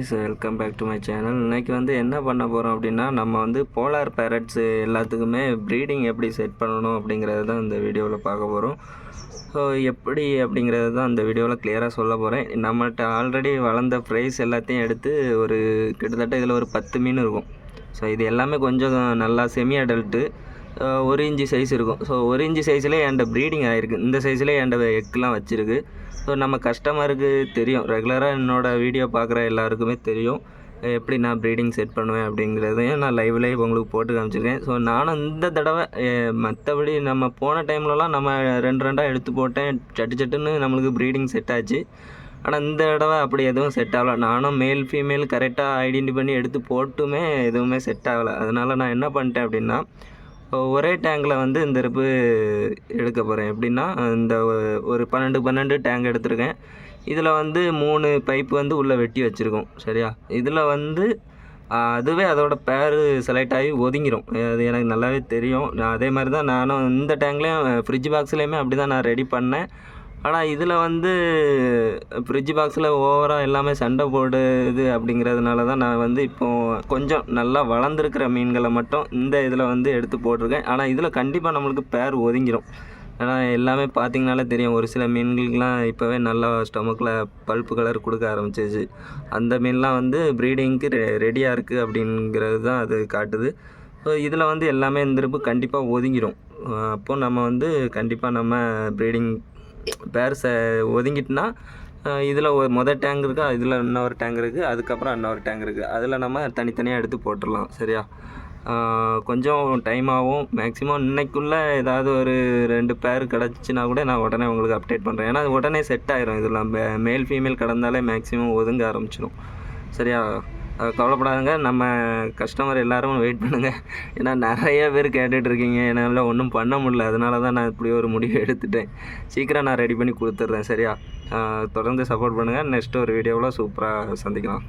Guys welcome back to my channel இன்றைக்கி வந்து என்ன பண்ண போகிறோம் அப்படின்னா நம்ம வந்து போலார் பேரட்ஸ் எல்லாத்துக்குமே ப்ரீடிங் எப்படி செட் பண்ணணும் அப்படிங்கிறது தான் இந்த வீடியோவில் பார்க்க போகிறோம் ஸோ எப்படி அப்படிங்கிறது தான் அந்த வீடியோவில் கிளியராக சொல்ல போகிறேன் நம்மகிட்ட ஆல்ரெடி வளர்ந்த ப்ரைஸ் எல்லாத்தையும் எடுத்து ஒரு கிட்டத்தட்ட இதில் ஒரு பத்து மீன் இருக்கும். ஸோ இது எல்லாமே கொஞ்சம் நல்லா செமி அடல்ட்டு ஒரு இன்ச்சு சைஸ் இருக்கும். ஸோ ஒரு இன்ச்சு சைஸ்லேயே என்கிட்ட ப்ரீடிங் ஆகிருக்கு இந்த சைஸ்லேயே என்கிட்ட எக்லாம் வச்சுருக்கு. ஸோ நம்ம கஸ்டமருக்கு தெரியும். ரெகுலராக என்னோடய வீடியோ பார்க்குற எல்லாருக்குமே தெரியும். எப்படி நான் ப்ரீடிங் செட் பண்ணுவேன் அப்படிங்கிறதையும் நான் லைவ்லேயே உங்களுக்கு போட்டு காமிச்சிருக்கேன். ஸோ நானும் இந்த தடவை மற்றபடி நம்ம போன டைம்லலாம் நம்ம ரெண்டு ரெண்டாக எடுத்து போட்டேன். சட்டு சட்டுன்னு நம்மளுக்கு ப்ரீடிங் செட் ஆச்சு. ஆனால் இந்த தடவை அப்படி எதுவும் செட் ஆகலை. நானும் மேல் ஃபீமேல் கரெக்டாக ஐடென்டி பண்ணி எடுத்து போட்டுமே எதுவுமே செட் ஆகலை. அதனால் நான் என்ன பண்ணிட்டேன் அப்படின்னா ஒரே டேங்கில் வந்து இந்த இருப்பு எடுக்க போகிறேன் எப்படின்னா இந்த ஒரு பன்னெண்டு பன்னெண்டு டேங்க் எடுத்திருக்கேன். இதில் வந்து மூணு பைப் வந்து உள்ளே வெட்டி வச்சுருக்கோம். சரியா? இதில் வந்து அதுவே அதோட பேர் செலக்ட் ஆகி ஒதுங்கிடும் அது எனக்கு நல்லாவே தெரியும். நான் அதே மாதிரி தான் நானும் இந்த டேங்க்லேயும் ஃப்ரிட்ஜ் பாக்ஸ்லேயுமே அப்படி தான் நான் ரெடி பண்ணேன். ஆனால் இதில் வந்து ஃப்ரிட்ஜ் பாக்ஸில் ஓவராக எல்லாமே சண்டை போடுது அப்படிங்கிறதுனால தான் நான் வந்து இப்போது கொஞ்சம் நல்லா வளர்ந்துருக்கிற மீன்களை மட்டும் இந்த இதில் வந்து எடுத்து போட்டிருக்கேன். ஆனால் இதில் கண்டிப்பாக நம்மளுக்கு பேர் ஒதுங்கிரும். ஏன்னா எல்லாமே பார்த்தீங்கனாலே தெரியும். ஒரு சில மீன்களுக்கெலாம் இப்போவே நல்லா ஸ்டொமக்கில் பல்ப்பு கலர் கொடுக்க ஆரம்பிச்சிச்சு அந்த மீன்லாம் வந்து ப்ரீடிங்க்கு ரெ ரெடியாக இருக்குது அப்படிங்கிறது தான் அது காட்டுது. ஸோ இதில் வந்து எல்லாமே இந்த இருப்பு கண்டிப்பாக ஒதுங்கிடும் அப்போது நம்ம வந்து கண்டிப்பாக நம்ம ப்ரீடிங் பேர்ஸை ஒதுங்கிட்டுனா இதில் ஒரு மொதல் டேங்க் இருக்கா இதில் இன்னொரு டேங்க் இருக்குது அதுக்கப்புறம் இன்னொரு டேங்க் இருக்குது அதில் நம்ம தனித்தனியாக எடுத்து போட்டுடலாம் சரியா? கொஞ்சம் டைம் ஆகும். மேக்ஸிமம் இன்னைக்குள்ளே ஏதாவது ஒரு ரெண்டு பேர் கிடச்சின்னா கூட நான் உடனே உங்களுக்கு அப்டேட் பண்ணுறேன் ஏன்னா உடனே செட் ஆயிரும். இதெல்லாம் மேல் ஃபீமேல் கடந்தாலே மேக்ஸிமம் ஒதுங்க ஆரம்பிச்சிடும் சரியா? கவலைப்படாதுங்க. நம்ம கஸ்டமர் எல்லோரும் வெயிட் பண்ணுங்கள் ஏன்னா நிறைய பேர் கேட்டுட்ருக்கீங்க என்னால் ஒன்றும் பண்ண முடியல. அதனால தான் நான் இப்படி ஒரு முடிவு எடுத்துட்டேன். சீக்கிரம் நான் ரெடி பண்ணி கொடுத்துட்றேன். சரியா? தொடர்ந்து சப்போர்ட் பண்ணுங்கள் நெக்ஸ்ட் ஒரு வீடியோவில் சூப்பராக சந்திக்கலாம்.